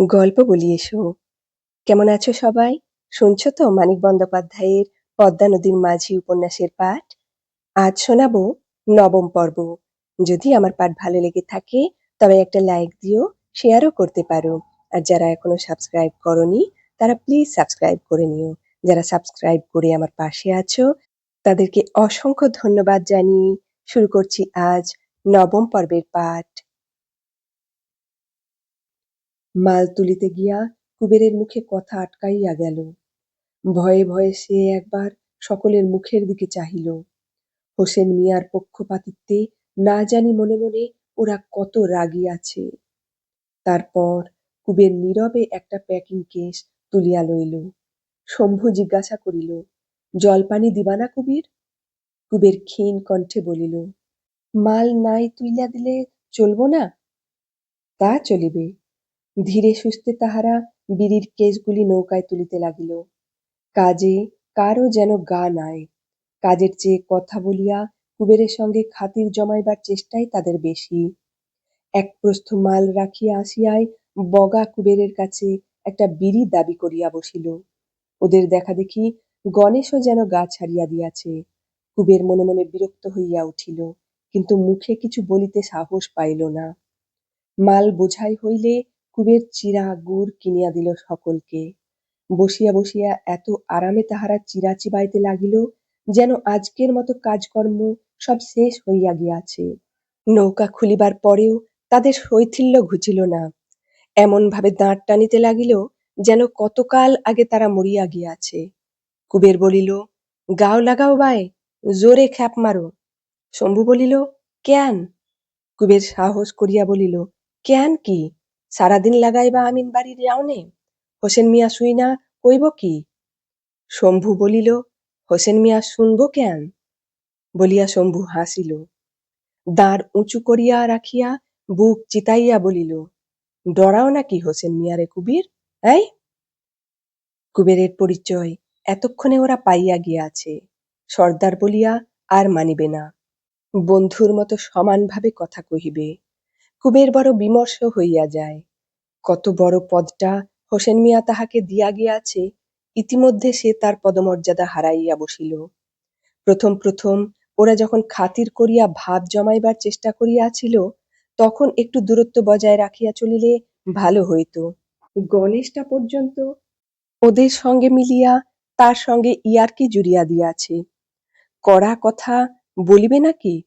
গল্প বলি এসো। কেমন আছো সবাই? শুনছো তো মানিক বন্দ্যোপাধ্যায়ের পদ্মা নদীর মাঝি উপন্যাসের পাঠ? আজ শোনাবো নবম পর্ব। যদি আমার পাঠ ভালো লেগে থাকে, তবে একটা লাইক দিও, শেয়ারও করতে পারো। আর যারা এখনও সাবস্ক্রাইব করনি, তারা প্লিজ সাবস্ক্রাইব করে নিও। যারা সাবস্ক্রাইব করে আমার পাশে আছো, তাদেরকে অসংখ্য ধন্যবাদ জানিয়ে শুরু করছি আজ নবম পর্বের পাঠ। মাল তুলিতে গিয়া কুবেরের মুখে কথা আটকাইয়া গেল। ভয়ে ভয়ে সে একবার সকলের মুখের দিকে চাহিল। হোসেন মিয়ার পক্ষপাতিত্বে না জানি মনে মনে ওরা কত রাগি আছে। তারপর কুবের নীরবে একটা প্যাকিং কেস তুলিয়া লইল। শম্ভু জিজ্ঞাসা করিল, জলপানি দিবানা কুবির? কুবের ক্ষীণ কণ্ঠে বলিল, মাল নাই তুইলা দিলে চলবো না? তা চলিবে। ধীরে সুস্থে তাহারা বিড়ির কেশগুলি নৌকায় তুলিতে লাগিল। কাজে কারও যেন গা নাই। কাজের চেয়ে কথা বলিয়া কুবেরের সঙ্গে খাতির জমাইবার চেষ্টাই তাদের বেশি। এক প্রস্থ মাল রাখিয়া আসিয়াই বগা কুবেরের কাছে একটা বিড়ি দাবি করিয়া বসিল। ওদের দেখা দেখি গণেশও যেন গা ছাড়িয়া দিয়াছে। কুবের মনে মনে বিরক্ত হইয়া উঠিল, কিন্তু মুখে কিছু বলিতে সাহস পাইল না। মাল বোঝাই হইলে কুবের চিরা গুড় কিনিয়া দিল সকলকে। বসিয়া বসিয়া এত আরামে তাহারা চিরা চিবাইতে লাগিল যেন আজকের মতো কাজকর্ম সব শেষ হইয়া গিয়াছে। নৌকা খুলিবার পরেও তাদের শৈথিল্য ঘুচিল না। এমন ভাবে দাঁড় টানিতে লাগিল যেন কতকাল আগে তারা মরিয়া গিয়াছে। কুবের বলিল, গাও লাগাও বায়, জোরে খ্যাপ মারো। শম্ভু বলিল, কেন? কুবের সাহস করিয়া বলিল, কেন কি? সারাদিন লাগাইবা আমিন বাড়ির যাওনে হোসেন মিয়া শুই না, কইব কি? শম্ভু বলিল, হোসেন মিয়া শুনব কেন? বলিয়া শম্ভু হাসিল। দাঁড় উঁচু করিয়া রাখিয়া বুক চিতাইয়া বলিল, ডরাও নাকি হোসেন মিয়ারে কুবির? এই? কুবেরের পরিচয় এতক্ষণে ওরা পাইয়া গিয়াছে। সর্দার বলিয়া আর মানিবে না। বন্ধুর মতো সমানভাবে কথা কহিবে। কুবের বড় বিমর্ষ হইয়া যায়। কত বড় পদটা হোসেন মিয়া তাহাকে দিয়া গিয়াছে, ইতিমধ্যে সে তার পদমর্যাদা হারাইয়া বসিল। প্রথম প্রথম ওরা যখন খাতির করিয়া ভাব জমাইবার চেষ্টা করিয়াছিল, তখন একটু দূরত্ব বজায় রাখিয়া চলিলে ভালো হইত। গণেশটা পর্যন্ত ওদের সঙ্গে মিলিয়া তার সঙ্গে ইয়ারকি জুড়িয়া দিয়াছে। কড়া কথা বলিবে নাকি?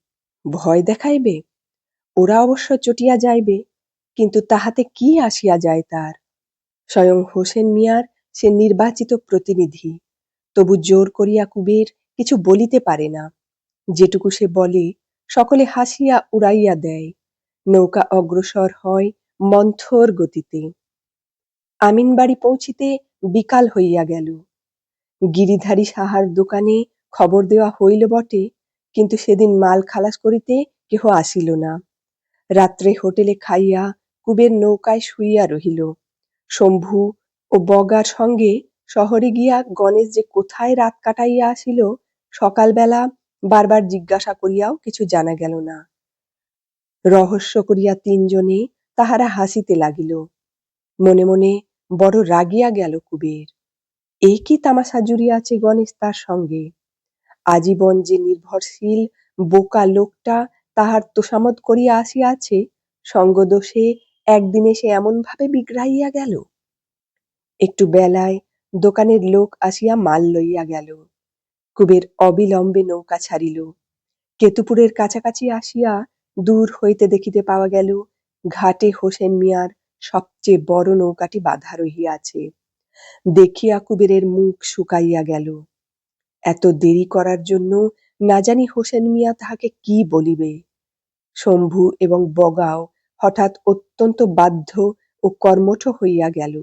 ভয় দেখাইবে? ওরা অবশ্য চটিয়া যাইবে, কিন্তু তাহাতে কি আসিয়া যায় তার? স্বয়ং হোসেন মিয়ার সে নির্বাচিত প্রতিনিধি, তবু জোর করিয়া কুবের কিছু বলিতে পারে না। যেটুকু সে বলে, সকলে হাসিয়া উড়াইয়া দেয়, নৌকা অগ্রসর হয় মন্থর গতিতে। আমিনবাড়ি পৌঁছিতে বিকাল হইয়া গেল। গিরিধারী সাহার দোকানে খবর দেওয়া হইল বটে, কিন্তু সেদিন মাল খালাস করিতে কেহ আসিল না। রাত্রে হোটেলে খাইয়া কুবের নৌকায় শুইয়া রহিল। শম্ভু ও বগার সঙ্গে শহরে গিয়া গণেশ যে কোথায় রাত কাটাইয়া আসিল, সকালবেলা বারবার জিজ্ঞাসা করিয়াও কিছু জানা গেল না। রহস্য করিয়া তিনজনে তাহারা হাসিতে লাগিল। মনে মনে বড় রাগিয়া গেল কুবের। এই কি তামাশা জুড়িয়াছে গণেশ তার সঙ্গে? আজীবন যে নির্ভরশীল বোকা লোকটা তাহার তোষামত করিয়া আসিয়াছে, সঙ্গদোষে একদিনে সে এমন ভাবে বিগড়াইয়া গেল? একটু বেলায় দোকানের লোক আসিয়া মাল লইয়া গেল। কুবের অবিলম্বে নৌকা ছাড়িল। কেতুপুরের কাছাকাছি আসিয়া দূর হইতে দেখিতে পাওয়া গেল, ঘাটে হোসেন মিয়ার সবচেয়ে বড় নৌকাটি বাধা রহিয়াছে। দেখিয়া কুবেরের মুখ শুকাইয়া গেল। এত দেরি করার জন্য না জানি হোসেন মিয়া তাহাকে কি বলিবে। শম্ভু এবং বগাও হঠাৎ অত্যন্ত বাধ্য ও কর্মঠ হইয়া গেল।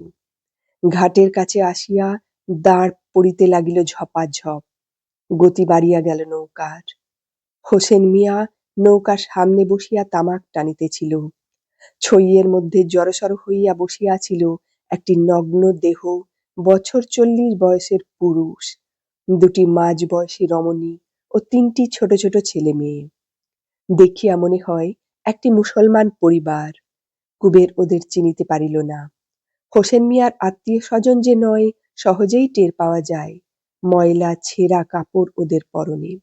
ঘাটের কাছে আসিয়া দাঁড় পড়িতে লাগিল ঝপাঝপ। গতি বাড়িয়া গেল নৌকার। হোসেন মিয়া নৌকার সামনে বসিয়া তামাক টানিতেছিল। ছইয়ের মধ্যে জড়সড় হইয়া বসিয়াছিল একটি নগ্ন দেহ বছর চল্লিশ বয়সের পুরুষ। দুটি মাঝ বয়সী রমণী ও তিনটি ছোট ছোট ছেলে মেয়ে। দেখিয়া মনে হয় একটি মুসলমান পরিবার। কুবের ওদের চিনিতে পারিল না। হোসেন মিয়ার আত্মীয় স্বজন যে নয়, সহজেই টের পাওয়া যায়। ময়লা, ছেঁড়া কাপড় ওদের পরনে।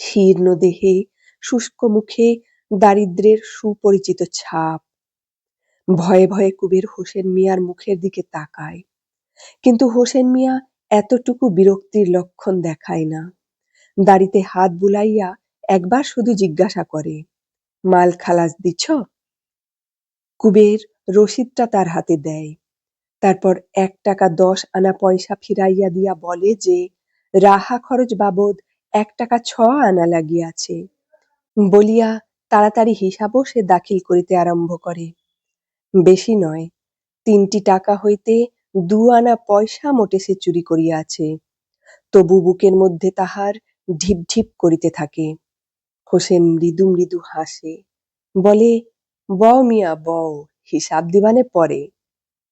শীর্ণ দেহে, শুষ্ক মুখে দারিদ্র্যের সুপরিচিত ছাপ। ভয়ে ভয়ে কুবের হোসেন মিয়ার মুখের দিকে তাকায়। কিন্তু হোসেন মিয়া এতটুকু বিরক্তির লক্ষণ দেখায় না। দাড়িতে হাত বুলাইয়া একবার শুধু জিজ্ঞাসা করে, মাল খালাস দিছ কুবের রসিদটা তার হাতে দেয়। তারপর এক টাকা দশ আনা পয়সা ফিরাইয়া দিয়া বলে যে, রাহা খরচ বাবদ এক টাকা ছ আনা লাগিয়াছে। বলিয়া তাড়াতাড়ি হিসাবও সে দাখিল করিতে আরম্ভ করে। বেশি নয়, তিনটি টাকা হইতে দু আনা পয়সা মোটে সে চুরি করিয়াছে। তবু বুকের মধ্যে তাহার ঢিপ ঢিপ করিতে থাকে। হোসেন মৃদু মৃদু হাসে, বলে, বও মিয়া, বও, হিসাব দিবানে পরে।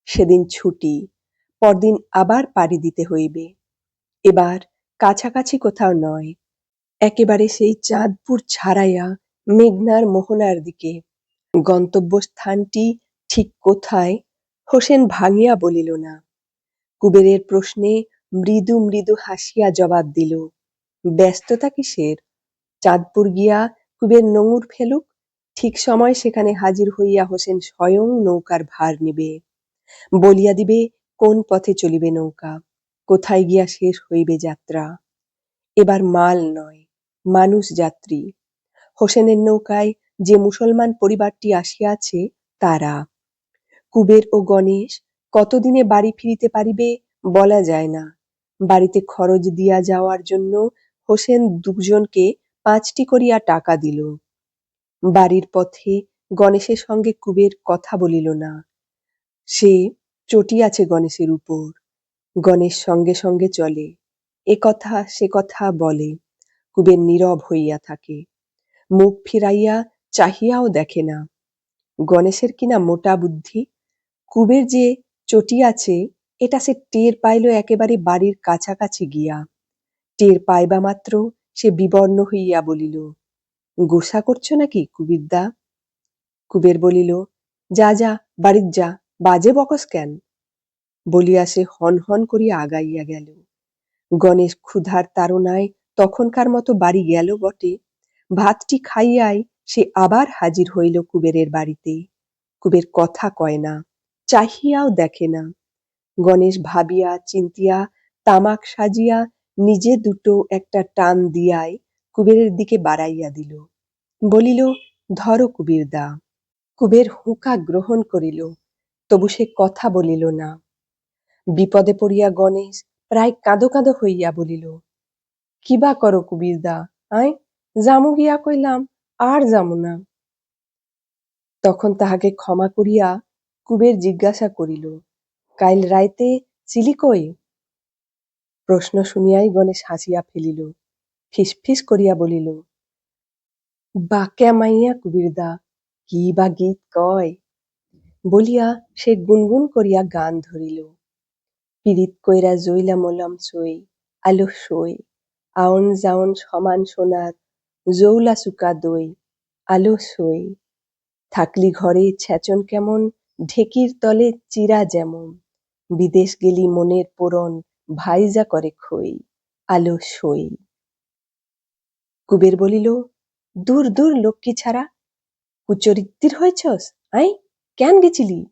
সেদিন ছুটি, পরদিন আবার পাড়ি দিতে হইবে। এবার কাছাকাছি কোথাও নয়, একেবারে সেই চাঁদপুর ছাড়াইয়া মেঘনার মোহনার দিকে। গন্তব্যস্থানটি ঠিক কোথায়, হোসেন ভাঙিয়া বলিল না। কুবেরের প্রশ্নে মৃদু মৃদু হাসিয়া জবাব দিল ব্যস্ততা কিসের? চাঁদপুর গিয়া কুবের নোঙর ফেলুক, ঠিক সময় সেখানে হাজির হইয়া হোসেন স্বয়ং নৌকার ভার নিবে। বলিয়া দিবে, কোন পথে চলিবে নৌকা? কোথায় গিয়া শেষ হইবে যাত্রা? এবার মাল নয়, মানুষ যাত্রী। হোসেনের নৌকায় যে মুসলমান পরিবারটি আসিয়াছে, তারা। কুবের ও গণেশ, কতদিনে বাড়ি ফিরিতে পারিবে বলা যায় না। বাড়িতে খরচ দিয়া যাওয়ার জন্য হোসেন দুজনকে পাঁচটি করিয়া টাকা দিল। বাড়ির পথে গণেশের সঙ্গে কুবের কথা বলিল না। সে চটিয়াছে গণেশের উপর। গণেশ সঙ্গে সঙ্গে চলে। এ কথা, সে কথা বলে। কুবের নীরব হইয়া থাকে। মুখ ফিরাইয়া চাহিয়াও দেখে না। গণেশের কিনা মোটা বুদ্ধি। কুবের যে চটি আছে, এটা সে টের পাইল একেবারে বাড়ির কাছাকাছি গিয়া। টের পাইবা মাত্র, সে বিবর্ণ হইয়া বলিল, গোসা করছ নাকি কুবিরদা কুবের বলিল, যা যা, বাড়ির যা, বাজে বকস কেন? বলিয়া সে হন হন করিয়া আগাইয়া গেল। গণেশ ক্ষুধার তাড়নায় তখনকার মতো বাড়ি গেল বটে। ভাতটি খাইয়াই সে আবার হাজির হইল কুবেরের বাড়িতে। কুবের কথা কয় না, চাহিয়াও দেখে না। গণেশ ভাবিয়া, চিন্তিয়া, তামাক সাজিয়া নিজে দুটো একটা টান দিয়াই কুবেরের দিকে বাড়াইয়া দিল। বলিল, ধরো কুবিরদা। কুবের হুঁকা গ্রহণ করিল, তবু সে কথা বলিল না। বিপদে পড়িয়া গণেশ প্রায় কাঁদো কাঁদো হইয়া বলিল কিবা করো কুবিরদা, আয় জামু গিয়া কইলাম, আর যামু না। তখন তাহাকে ক্ষমা করিয়া কুবের জিজ্ঞাসা করিল, কাইল রাইতে চিলি কই? প্রশ্ন শুনিয়াই গণেশ হাসিয়া ফেলিল ফিসফিস করিয়া বলিল, বাক্যা মাইয়া কুবিরদা, কি বা গীত কয়? বলিয়া সে গুনগুন করিয়া গান ধরিল, পীড়িত কইরা জইলা মলম সই, আলো সই আউন জাউন সমান সোনার, জৌলা চুকা দই, আলো সই। থাকলি ঘরে ছেচন কেমন, ঢেকির তলে চিরা যেমন, বিদেশ গেলি মনের পোড়ন ভাইজা করে খই, আলো, সই। কুবের বলিল, দূর দূর লক্ষ্মী ছাড়া কুচরিত্তির হয়েছস? আই, কেন গেছিলি?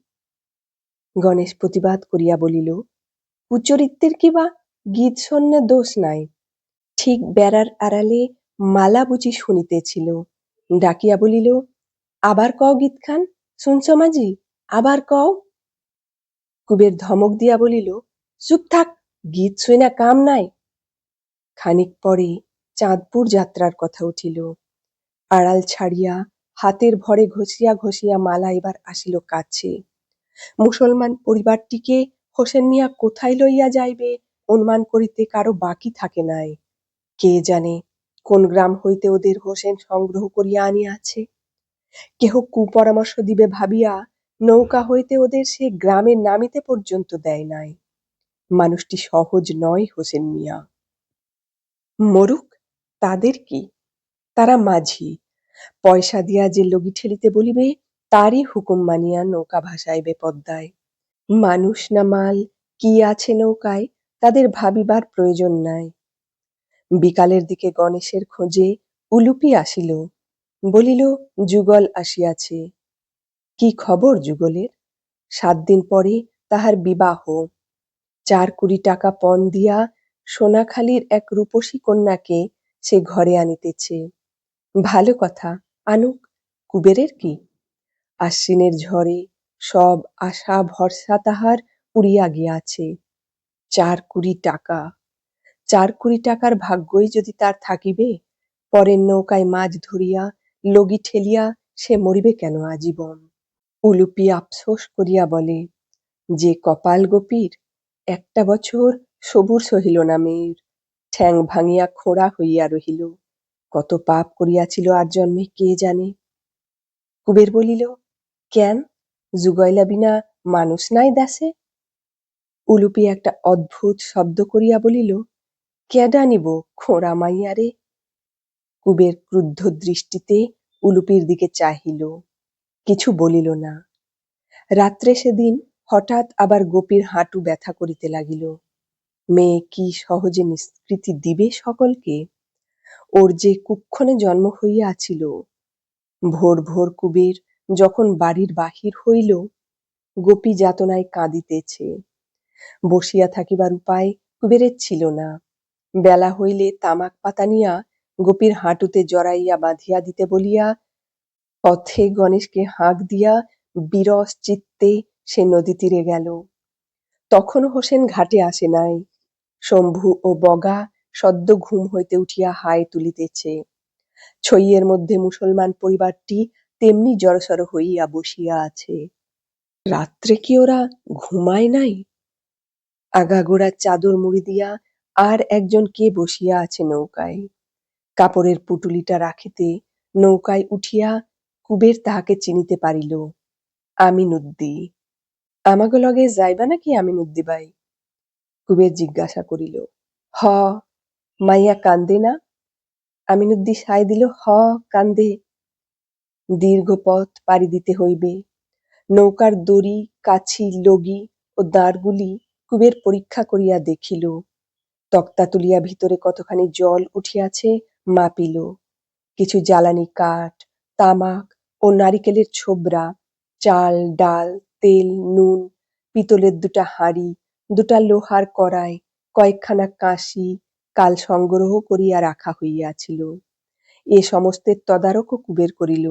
গণেশ প্রতিবাদ করিয়া বলিল কুচরিত্রের কি বা গীত শূন্য দোষ নাই। ঠিক বেড়ার আড়ালে মালা বুঝি শুনিতেছিল। ডাকিয়া বলিল, আবার কও গীত খান? শুনছ মাঝি, আবার কও? কুবের ধমক দিয়া বলিল, চুপ থাক গীত শুনা কাম নাই। খানিক পরে চাঁদপুর যাত্রার কথা উঠিল। আড়াল ছাড়িয়া হাতের ভরে ঘষিয়া ঘষিয়া মালা এবার আসিল কাছে। মুসলমান পরিবারটিকে হোসেন মিয়া কোথায় লইয়া যাইবে অনুমান করিতে কারও বাকি থাকে নাই। কে জানে কোন গ্রাম হইতে ওদের হোসেন সংগ্রহ করিয়া আনিয়াছে। কেহ কুপরামর্শ দিবে ভাবিয়া নৌকা হইতে ওদের সে গ্রামে নামিতে পর্যন্ত দেয় নাই। মানুষটি সহজ নয় হোসেন মিয়া। মরুক তাদের কি? তারা মাঝি। পয়সা দিয়া যে লগি ঠেলিতে বলিবে, তারই হুকুম মানিয়া নৌকা ভাসাইবে পদ্মায়। মানুষ না মাল, কি আছে নৌকায়, তাদের ভাবিবার প্রয়োজন নাই। বিকালের দিকে গণেশের খোঁজে উলুপি আসিল। বলিল, যুগল আসিয়াছে। কি খবর যুগলের? সাত দিন পরে তাহার বিবাহ। চার কুড়ি টাকা পণ দিয়া সোনাখালির এক রূপসী কন্যাকে সে ঘরে আনিতেছে। ভালো কথা, আনুক, কুবেরের কি? আশ্বিনের ঝড়ে সব আশা ভরসা তাহার উড়িয়া গিয়াছে। চার কুড়ি টাকা। চার কুড়ি টাকার ভাগ্যই যদি তার থাকিবে, পরের নৌকায় মাছ ধরিয়া, লগি ঠেলিয়া সে মরিবে কেন আজীবন? উলুপি আফসোস করিয়া বলে, যে কপাল গোপীর একটা বছর সবুর সহিল না মেয়ের ঠ্যাং ভাঙিয়া খোঁড়া হইয়া রহিল। কত পাপ করিয়াছিল আর জন্মে কে জানে? কুবের বলিল, কেন? যুগয়লা বিনা মানুষ নাই দাসে? উলুপি একটা অদ্ভুত শব্দ করিয়া বলিল কেডা নিব খোঁড়া মাইয়ারে কুবের ক্রুদ্ধ দৃষ্টিতে উলুপির দিকে চাহিল, কিছু বলিল না। রাত্রে সেদিন হঠাৎ আবার গোপীর হাঁটু ব্যথা করিতে লাগিল। মেয়ে কি সহজে নিষ্কৃতি দিবে সকলকে? ওর যে কুক্ষণে জন্ম হইয়াছিল, ভোর ভোর কুবের যখন বাড়ির বাহির হইল, গোপী যাতনায় কাঁদিতেছে। বসিয়া থাকিবার উপায় কুবেরের ছিল না। বেলা হইলে তামাক পাতা নিয়া গোপীর হাঁটুতে জড়াইয়া বাঁধিয়া দিতে বলিয়া, পথে গণেশকে হাঁক দিয়া বিরস চিত্তে সে নদী তীরে গেল। তখনও হোসেন ঘাটে আসে নাই। শম্ভু ও বগা সদ্য ঘুম হইতে উঠিয়া হায় তুলিতেছে। ছইয়ের মধ্যে মুসলমান পরিবারটি তেমনি জড়সড় হইয়া বসিয়া আছে। রাত্রে কি ওরা ঘুমায় নাই? আগাগোড়া চাদর মুড়ি দিয়া আর একজন কে বসিয়া আছে নৌকায়? কাপড়ের পুটুলিটা রাখিতে নৌকায় উঠিয়া কুবের তাহাকে চিনিতে পারিল আমিনুদ্দি আমাগো লগে যাইবা নাকি বাই কুবের জিজ্ঞাসা করিল, হ, মাইয়া কান্দে না। আমিনুদ্দি সায় দিল, হ, কান্দে। দীর্ঘ পথ পাড়ি দিতে হইবে। নৌকার দড়ি, কাছি, লগি ও দাঁড়গুলি কুবের পরীক্ষা করিয়া দেখিল। তক্তা তুলিয়া ভিতরে কতখানি জল উঠিয়াছে মাপিল। কিছু জ্বালানি কাঠ, তামাক ও নারিকেলের ছোবরা, চাল, ডাল তেল, নুন, পিতলের দুটা হাঁড়ি, দুটা লোহার কড়াই, কয়েকখানা কাঁসি কাল সংগ্রহ করিয়া রাখা হইয়াছিল। এ সমস্তের তদারকও কুবের করিল।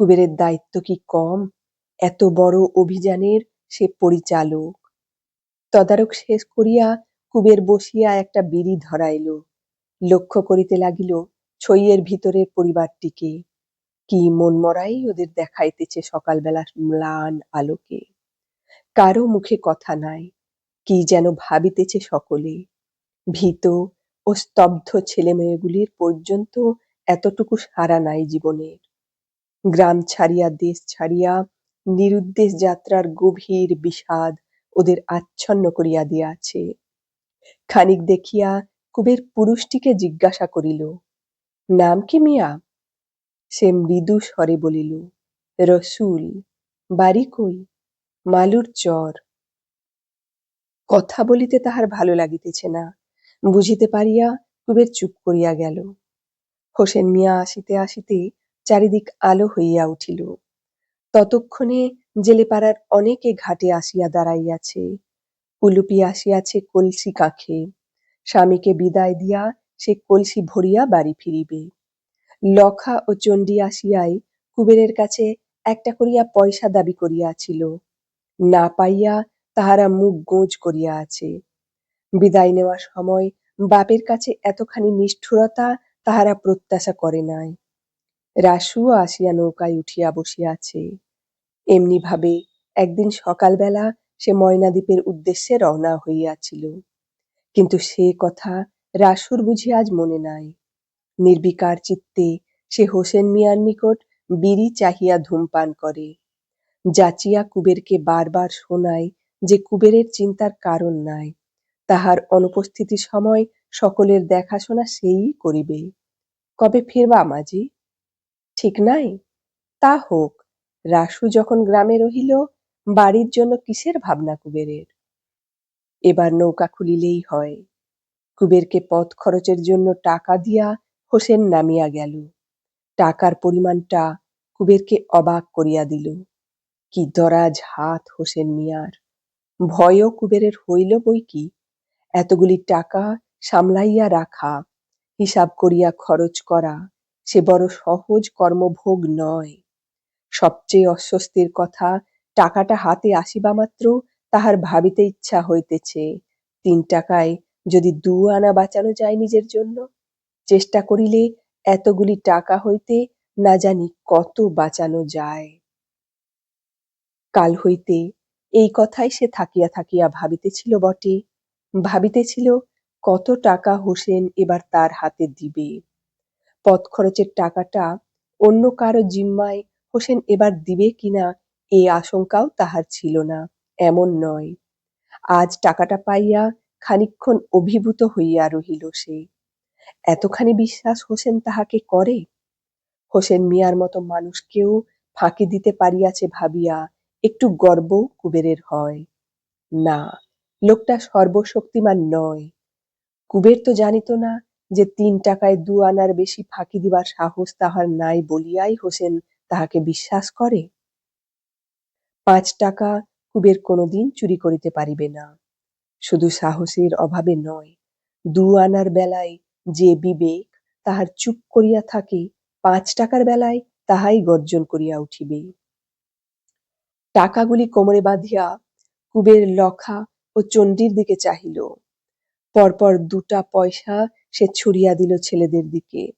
কুবেরের দায়িত্ব কি কম? এত বড় অভিযানের সে পরিচালক। তদারক শেষ করিয়া কুবের বসিয়া একটা বিড়ি ধরাইল। লক্ষ্য করিতে লাগিল, ছইয়ের ভিতরের পরিবারটিকে কি মনমরাই ওদের দেখাইতেছে সকালবেলা ম্লান আলোকে? কারও মুখে কথা নাই, কি যেন ভাবিতেছে সকলে? ভীত ও স্তব্ধ ছেলে মেয়েগুলির পর্যন্ত এতটুকু সারা নাই জীবনের। গ্রাম ছাড়িয়া, দেশ ছাড়িয়া, নিরুদ্দেশ যাত্রার গভীর বিষাদ ওদের আচ্ছন্ন করিয়া দিয়াছে। খানিক দেখিয়া কুবের পুরুষটিকে জিজ্ঞাসা করিল, নাম কি মিয়া? সে মৃদু স্বরে বলিল, রসুল, বাড়ি কই? মালুর চর। কথা বলিতে তাহার ভালো লাগিতেছে না। বুঝিতে পারিয়া কুবের চুপ করিয়া গেল। হোসেন মিয়া আসিতে আসিতে চারিদিক আলো হইয়া উঠিল। ততক্ষণে জেলেপাড়ার অনেকে ঘাটে আসিয়া দাঁড়াইয়াছে। উলুপি আসিয়াছে কলসি কাঁখে। স্বামীকে বিদায় দিয়া সে কলসি ভরিয়া বাড়ি ফিরিবে। লখা ও চণ্ডী আসিয়াই কুবেরের কাছে একটা করিয়া পয়সা দাবি করিয়াছিল। না পাইয়া তাহারা মুখ গোঁজ করিয়া আছে। বিদায় নেওয়ার সময় বাপের কাছে এতখানি নিষ্ঠুরতা তাহারা প্রত্যাশা করে নাই। রাসুও আসিয়া নৌকায় উঠিয়া বসিয়াছে। এমনি ভাবে একদিন সকালবেলা সে ময়নাদ্বীপের উদ্দেশ্যে রওনা হইয়াছিল। কিন্তু সে কথা রাসুর বুঝি আজ মনে নাই। নির্বিকার চিত্তে সে হোসেন মিয়ার নিকট বিড়ি চাহিয়া ধূমপান করে। যাচিয়া কুবেরকে বারবার শোনায় যে কুবেরের চিন্তার কারণ নাই। তাহার অনুপস্থিতির সময় সকলের দেখাশোনা সেই করিবে। কবে ফিরবা মাঝি? ঠিক নাই? তা হোক, রাসু যখন গ্রামে রহিল, বাড়ির জন্য কিসের ভাবনা কুবেরের? এবার নৌকা খুলিলেই হয়। কুবেরকে পথ খরচের জন্য টাকা দিয়া হোসেন নামিয়া গেল। টাকার পরিমাণটা কুবেরকে অবাক করিয়া দিল। কি দরাজ হাত হোসেন মিয়ার। ভয়ও কুবেরের হইল বই কি? এতগুলি টাকা সামলাইয়া রাখা, হিসাব করিয়া খরচ করা, সে বড় সহজ কর্মভোগ নয়। সবচেয়ে অস্বস্তির কথা, টাকাটা হাতে আসিবা মাত্র তাহার ভাবিতে ইচ্ছা হইতেছে। তিন টাকায় যদি দু আনা বাঁচানো যায় নিজের জন্য। চেষ্টা করিলে এতগুলি টাকা হইতে না জানি কত বাঁচানো যায়। কাল হইতে এই কথাই সে থাকিয়া থাকিয়া ভাবিতেছিল বটে। ভাবিতেছিল কত টাকা হোসেন এবার তার হাতে দিবে। পথ খরচের টাকাটা অন্য কারও জিম্মায় হোসেন এবার দিবে কিনা এ আশঙ্কাও তাহার ছিল না, এমন নয়। আজ টাকাটা পাইয়া খানিকক্ষণ অভিভূত হইয়া রহিল সে। এতখানি বিশ্বাস হোসেন তাহাকে করে? হোসেন মিয়ার মতো মানুষকেও ফাঁকি দিতে পারিয়াছে ভাবিয়া একটু গর্ব কুবেরের হয়। না, লোকটা সর্বশক্তিমান নয়। কুবের তো জানিত না যে তিন টাকায় দু আনার বেশি ফাঁকি দিবার সাহস তাহার নাই বলিয়াই হোসেন তাহাকে বিশ্বাস করে। পাঁচ টাকা কুবের কোনোদিন চুরি করিতে পারিবে না। শুধু সাহসের অভাবে নয়, দু আনার বেলায় যে বিবেক তাহার চুপ করিয়া থাকে, পাঁচ টাকার বেলায় তাহাই গর্জন করিয়া উঠিবে। টাকাগুলি কোমরে বাঁধিয়া কুবের লখা ও চণ্ডীর দিকে চাহিল। পরপর দুটা পয়সা সে ছুড়িয়া দিল ছেলেদের দিকে।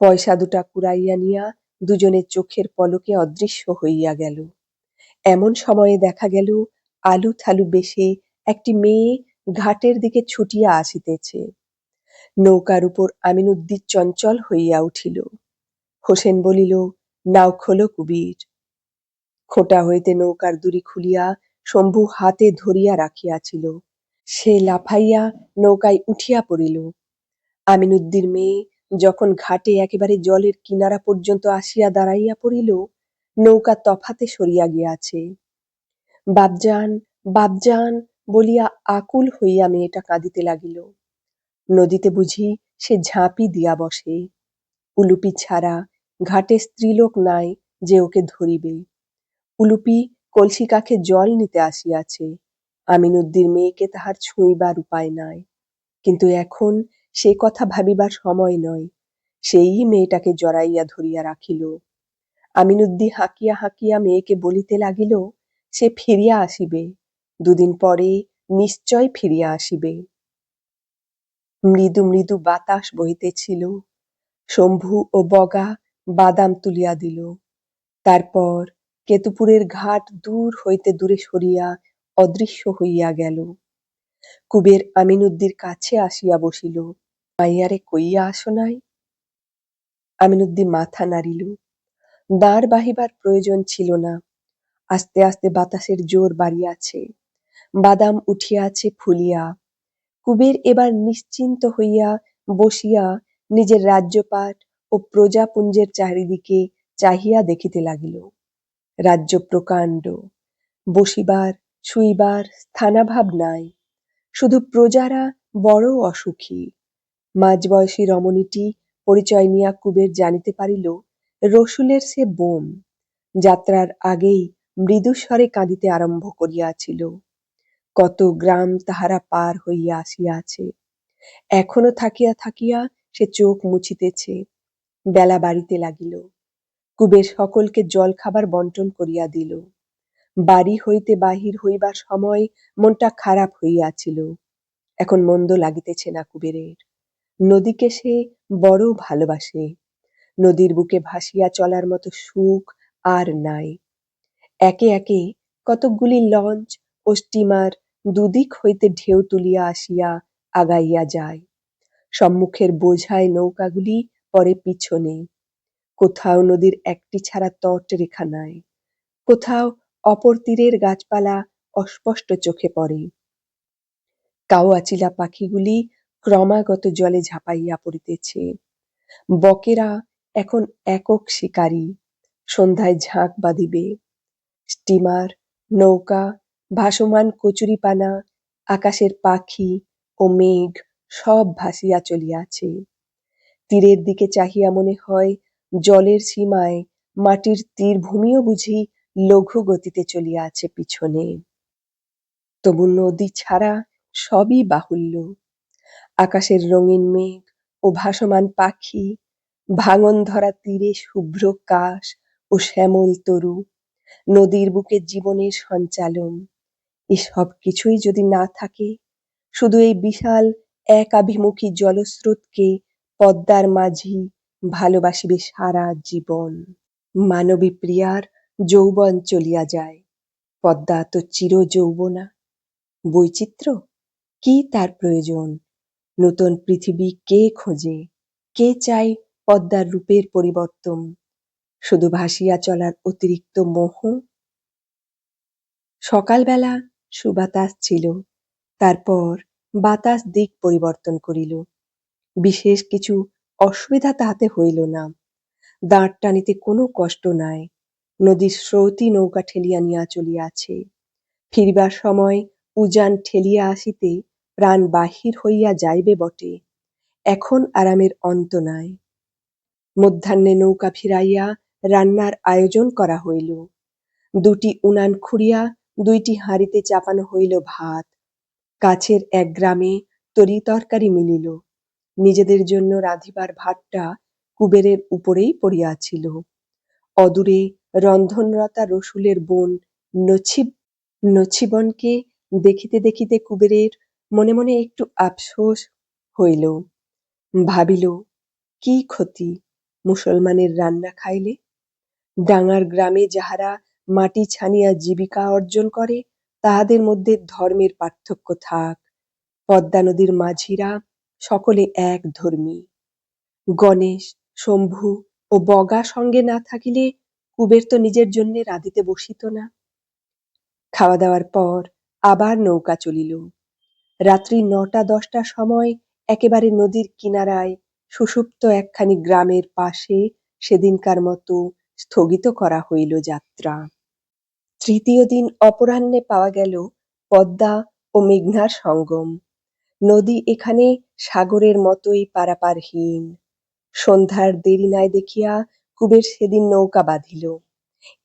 পয়সা দুটা কুড়াইয়া নিয়া দুজনের চোখের পলকে অদৃশ্য হইয়া গেল। এমন সময়ে দেখা গেল, আলু থালু বেশে একটি মেয়ে ঘাটের দিকে ছুটিয়া আসিতেছে। নৌকার উপর আমিনুদ্দিন চঞ্চল হইয়া উঠিল। হোসেন বলিল, নাও খোলো কুবির। খোঁটা হইতে নৌকার দড়ি খুলিয়া শম্ভু হাতে ধরিয়া রাখিয়াছিল। সে লাফাইয়া নৌকায় উঠিয়া পড়িল। আমিনুদ্দির মেয়ে যখন ঘাটে একেবারে জলের কিনারা পর্যন্ত আসিয়া দাঁড়াইয়া পড়িল, নৌকা তফাতে সরিয়া গিয়াছে। বাপজান বাপজান, বলিয়া আকুল হইয়া মেয়েটা কাঁদিতে লাগিল। নদীতে বুঝি সে ঝাঁপি দিয়া বসে। উলুপি ছাড়া ঘাটে স্ত্রীলোক নাই যে ওকে ধরিবে। উলুপি কলসি কাখে জল নিতে আসিয়াছে। আমিনুদ্দির মেয়েকে তাহার ছুঁইবার উপায় নাই। কিন্তু এখন সে কথা ভাবিবার সময় নয়। সেই মেয়েটাকে জড়াইয়া ধরিয়া রাখিল। আমিনুদ্দি হাঁকিয়া হাঁকিয়া মেয়েকে বলিতে লাগিল, সে ফিরিয়া আসিবে। দুদিন পরে নিশ্চয় ফিরিয়া আসিবে। মৃদু মৃদু বাতাস বহিতেছিল। শম্ভু ও বগা বাদাম তুলিয়া দিল। তারপর কেতুপুরের ঘাট দূর হইতে দূরে সরিয়া অদৃশ্য হইয়া গেল। কুবের আমিনুদ্দির কাছে আসিয়া বসিল, মাইয়ারে কইয়া আসো নাই? আমিনুদ্দি মাথা নাড়িল। দাঁড় বাহিবার প্রয়োজন ছিল না। আস্তে আস্তে বাতাসের জোর বাড়িয়াছে। বাদাম উঠিয়াছে ফুলিয়া। কুবের এবার নিশ্চিন্ত হইয়া বসিয়া নিজের রাজ্যপাট ও প্রজাপুঞ্জের চারিদিকে চাহিয়া দেখিতে লাগিল। রাজ্য প্রকাণ্ড বসিবার, শুইবার স্থানাভাব নাই। শুধু প্রজারা বড় অসুখী। মাঝবয়সী রমণীটি পরিচয় নিয়া কুবের জানিতে পারিল, রসুলের সে বোম যাত্রার আগেই মৃদুস্বরে কাঁদিতে আরম্ভ করিয়াছিল। কত গ্রাম তাহারা পার হইয়া আসিয়াছে। এখনও থাকিয়া থাকিয়া সে চোখ মুছিতেছে। বেলা বাড়িতে লাগিল। কুবের সকলকে জল খাবার বন্টন করিয়া দিল। বাড়ি হইতে বাহির হইবার সময় মনটা খারাপ হইয়াছিল। এখন মন্দ লাগিতেছে না কুবেরের। নদীকে সে বড় ভালোবাসে। নদীর বুকে ভাসিয়া চলার মতো সুখ আর নাই। একে একে কতকগুলি লঞ্চ ও স্টিমার দুদিক হইতে ঢেউ তুলিয়া আসিয়া আগাইয়া যায়। সম্মুখের বোঝায় নৌকাগুলি পরে পিছনে। কোথাও নদীর একটি ছাড়া তট রেখা নাই। কোথাও অপর তীরের গাছপালা অস্পষ্ট চোখে পড়ে। কাওয়াচিলা পাখিগুলি ক্রমাগত জলে ঝাঁপাইয়া পড়িতেছে। বকেরা এখন একক শিকারী। সন্ধ্যায় ঝাঁক বাঁধিবে। স্টিমার, নৌকা ভাসমান কচুরিপানা, আকাশের পাখি ও মেঘ সব ভাসিয়া চলিয়াছে। তীরের দিকে চাহিয়া মনে হয় জলের সীমায় মাটির তীর ভূমিও বুঝি লঘু গতিতে চলিয়াছে পিছনে। তবু নদী ছাড়া সবই বাহুল্য। আকাশের রঙিন মেঘ ও ভাসমান পাখি, ভাঙন ধরা তীরে শুভ্র কাশ ও শ্যামল তরু, নদীর বুকে জীবনের সঞ্চালন। এসব কিছুই যদি না থাকে, শুধু এই বিশাল একাভিমুখী জলস্রোতকে পদ্মার মাঝি ভালোবাসিবে সারা জীবন। মানবী প্রিয়ার যৌবন চলিয়া যায়, পদ্মা তো চির যৌবনা। বৈচিত্র্য? কি তার প্রয়োজন? নতুন পৃথিবী কে খোঁজে? কে চায় পদ্মার রূপের পরিবর্তন? শুধু ভাসিয়া চলার অতিরিক্ত মোহ? সকালবেলা সুবাতাস ছিল। তারপর বাতাস দিক পরিবর্তন করিল। বিশেষ কিছু অসুবিধা তাহাতে হইল না। দাঁড় টানিতে কোনো কষ্ট নাই। নদীর স্রোতই নৌকা ঠেলিয়া নিয়া চলিয়াছে। ফিরিবার সময় উজান ঠেলিয়া আসিতে প্রাণ বাহির হইয়া যাইবে বটে। এখন আরামের অন্ত নাই। মধ্যাহ্নে নৌকা ফিরাইয়া রান্নার আয়োজন করা হইল। দুটি উনান খুঁড়িয়া দুইটি হাঁড়িতে চাপানো হইল ভাত। কাছের এক গ্রামে তরি তরকারি মিলিল। নিজেদের জন্য রাঁধিবার ভাতটা কুবেরের উপরেই পড়িয়াছিল অদূরে রন্ধনরতা রসুলের বোন নছিব, নছিবনকে দেখিতে দেখিতে কুবেরের মনে মনে একটু আফসোস হইল। ভাবিল, কি ক্ষতি, মুসলমানের রান্না খাইলে? ডাঙার গ্রামে যাহারা মাটি ছানিয়া জীবিকা অর্জন করে, তাহাদের মধ্যে ধর্মের পার্থক্য থাক। পদ্মা নদীর মাঝিরা সকলে এক ধর্মী। গণেশ, শম্ভু ও বগা সঙ্গে না থাকিলে কুবের তো নিজের জন্য রাঁধিতে বসিত না। খাওয়া দাওয়ার পর আবার নৌকা চলিল। রাত্রি নটা দশটার সময় একেবারে নদীর কিনারায় সুষুপ্ত একখানি গ্রামের পাশে সেদিনকার মতো স্থগিত করা হইল যাত্রা। তৃতীয় দিন অপরাহ্নে পাওয়া গেল পদ্মা ও মেঘনার সঙ্গম। নদী এখানে সাগরের মতোই পারাপারহীন। সন্ধ্যার দেরি নাই দেখিয়া কুবের সেদিন নৌকা বাঁধিল।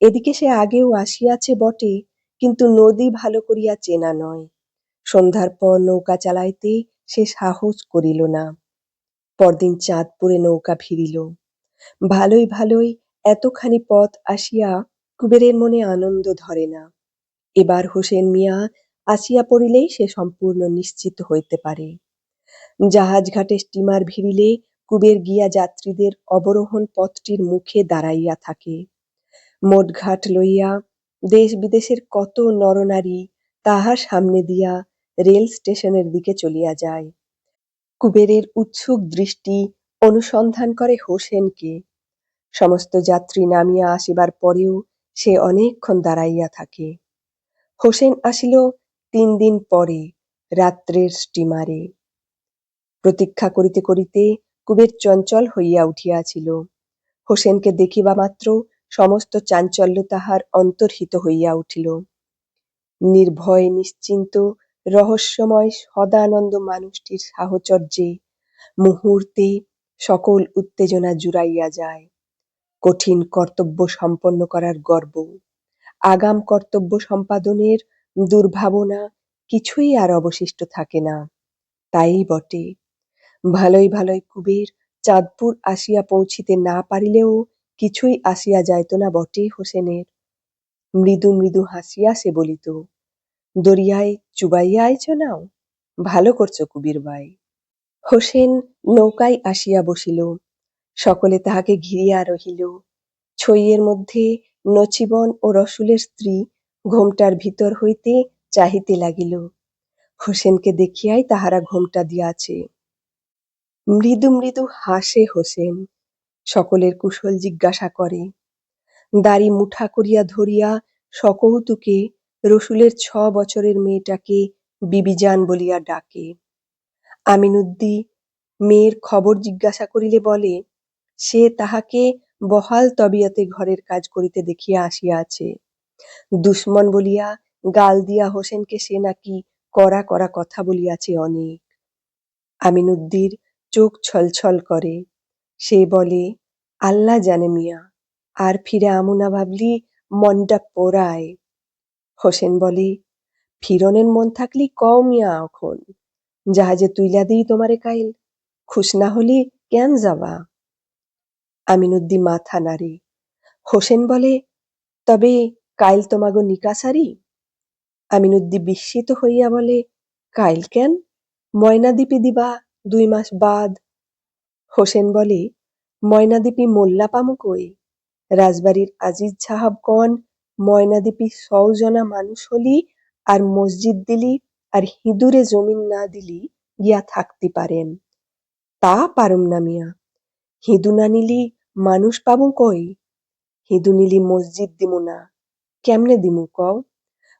এদিকে সে আগেও আসিয়াছে বটে, কিন্তু নদী ভালো করিয়া চেনা নয়। সন্ধ্যার পর নৌকা চালাইতে সে সাহস করিল না। পরদিন চাঁদপুরে নৌকা ফিরিল। ভালোই ভালোই এতখানি পথ আসিয়া কুবেরের মনে আনন্দ ধরে না। এবার হোসেন মিয়া আসিয়া পড়িলেই সে সম্পূর্ণ নিশ্চিত হইতে পারে। জাহাজ ঘাটে স্টিমার ভিড়িলে কুবের গিয়া যাত্রীদের অবরোহণ পথটির মুখে দাঁড়াইয়া থাকে। মোটঘাট লইয়া দেশ বিদেশের কত নরনারী তাহার সামনে দিয়া রেল স্টেশনের দিকে চলিয়া যায়। কুবেরের উৎসুক দৃষ্টি অনুসন্ধান করে হোসেনকে। সমস্ত যাত্রী নামিয়া আসিবার পরেও সে অনেকক্ষণ দাঁড়াইয়া থাকে। হোসেন আসিল তিন দিন পরে রাত্রের স্টিমারে। প্রতীক্ষা করিতে করিতে কুবের চঞ্চল হইয়া উঠিয়াছিল। হোসেনকে দেখিবা মাত্র সমস্ত চাঞ্চল্য তাহার অন্তর্হিত হইয়া উঠিল। নির্ভয়, নিশ্চিন্ত, রহস্যময় সদানন্দ মানুষটির সাহচর্যে মুহূর্তে সকল উত্তেজনা জুড়াইয়া যায়। কঠিন কর্তব্য সম্পন্ন করার গর্ব। আগাম কর্তব্য সম্পাদনের দুর্ভাবনা কিছুই আর অবশিষ্ট থাকে না। তাই বটে। ভালোই ভালোই কুবের চাঁদপুর আসিয়া পৌঁছিতে না পারিলেও কিছুই আসিয়া যাইত না বটে হোসেনের। মৃদু মৃদু হাসিয়া সে বলিত, দরিয়ায় চুবাইয়া আইছ নাও? ভালো করছ কুবির ভাই। হোসেন নৌকায় আসিয়া বসিল। সকলে তাহাকে ঘিরিয়া রহিল। ছইয়ের মধ্যে নচিবন ও রসুলের স্ত্রী ঘোমটার ভিতর হইতে চাহিতে লাগিল। হোসেনকে দেখিয়াই তাহারা ঘোমটা দিয়াছে। মৃদু মৃদু হাসে হোসেন, সকলের কুশল জিজ্ঞাসা করে। দাড়ি মুঠা করিয়া ধরিয়া সকৌতুকে রসুলের ছ বছরের মেয়েটাকে বিবিজান বলিয়া ডাকে। আমিনুদ্দি মেয়ের খবর জিজ্ঞাসা করিলে বলে সে তাহাকে বহাল তবিয়তে ঘরের কাজ করিতে দেখিয়া আসিয়াছে। দুশ্মন বলিয়া, গাল দিয়া হোসেনকে সে নাকি কড়া কড়া কথা বলিয়াছে অনেক। আমিনুদ্দির চোখ ছলছল করে। সে বলে, আল্লাহ জানে মিয়া, আর ফিরে আমু না ভাবলি মনটা পোড়ায়। হোসেন বলে, ফিরনের মন থাকলি কও মিয়া এখন, জাহাজে তুইলা দিই তোমারে কাইল, খুশ না হলি কেন যাবা? আমিনুদ্দি মাথা নাড়ে। হোসেন বলে, তবে কাইল তোমাগো নিকাসারি আমিনুদ্দি বিস্মিত হইয়া বলে, কাইল কেন? ময়নাদ্বীপে দিবা দুই মাস বাদ? হোসেন বলে, ময়নাদ্বীপি মোল্লা পামু কই? রাজবাড়ির আজিজ সাহাব কন ময়নাদ্বীপি সৌজনা মানুষ হলি আর মসজিদ দিলি আর হিঁদুরে জমিন না দিলি গিয়া থাকতে পারেন। তা পারুম না মিয়া। হিঁদু না নিলি মানুষ পাবো কই? হিঁদু নিলি মসজিদ দিমু না। কেমনে দিমু কও?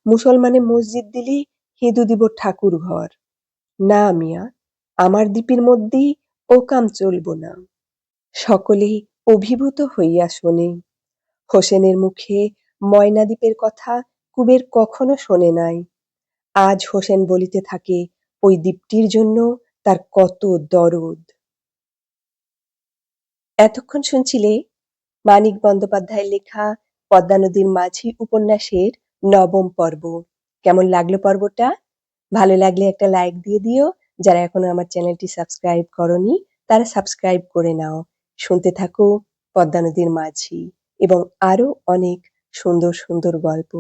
মুসলমানে মসজিদ দিলি হিঁদু দিব ঠাকুর ঘর। না মিয়া, আমার দ্বীপের মধ্যেই ও কাম চলব না। সকলেই অভিভূত হইয়া শোনে। হোসেনের মুখে ময়নাদ্বীপের কথা কুবের কখনো শোনে নাই। আজ হোসেন বলিতে থাকে, ওই দ্বীপটির জন্য তার কত দরদ। এতক্ষণ শুনছিলে মানিক বন্দ্যোপাধ্যায়ের লেখা পদ্মা নদীর মাঝি উপন্যাসের নবম পর্ব। কেমন লাগল পর্বটা? ভালো লাগলে একটা লাইক দিয়ে দিও। যারা এখনও আমার চ্যানেলটি সাবস্ক্রাইব করনি, তারা সাবস্ক্রাইব করে নাও। শুনতে থাকো পদ্মা নদীর মাঝি এবং আরও অনেক সুন্দর সুন্দর গল্প।